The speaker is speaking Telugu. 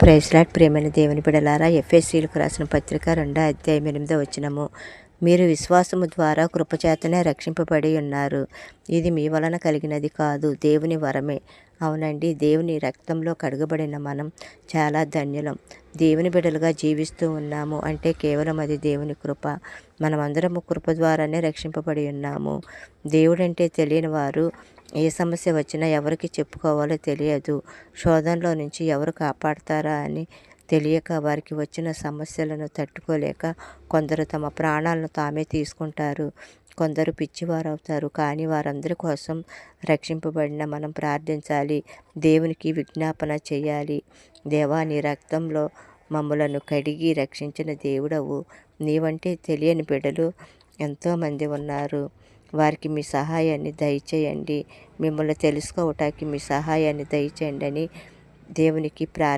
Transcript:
ప్రైజ్లాట్ ప్రేమైన దేవుని బిడలారా ఎఫ్ఎస్సీలకు రాసిన పత్రిక రెండో అధ్యాయం ఎనిమిదో వచ్చినము మీరు విశ్వాసము ద్వారా కృపచేతనే రక్షింపబడి ఉన్నారు. ఇది మీ వలన కలిగినది కాదు దేవుని వరమే. అవునండి దేవుని రక్తంలో కడగబడిన మనం చాలా ధన్యులం. దేవుని బిడలుగా జీవిస్తూ ఉన్నాము అంటే కేవలం అది దేవుని కృప. మనమందరము కృప ద్వారానే రక్షింపబడి ఉన్నాము. దేవుడంటే తెలియని వారు ఏ సమస్య వచ్చినా ఎవరికి చెప్పుకోవాలో తెలియదు. శోధనలో నుంచి ఎవరు కాపాడతారా అని తెలియక వారికి వచ్చిన సమస్యలను తట్టుకోలేక కొందరు తమ ప్రాణాలను తామే తీసుకుంటారు. కొందరు పిచ్చివారు అవుతారు కానీ వారందరి కోసం రక్షింపబడిన మనం ప్రార్థించాలి. దేవునికి విజ్ఞాపన చేయాలి. దేవా నీ రక్తంలో మమ్మలను కడిగి రక్షించిన దేవుడవు. నీవంటే తెలియని బిడ్డలు ఎంతోమంది ఉన్నారు. వారికి మీ సహాయాన్ని దయచేయండి. మిమ్మల్ని తెలుసుకోవటానికి మీ సహాయాన్ని దయచేయండి అని దేవునికి ప్రార్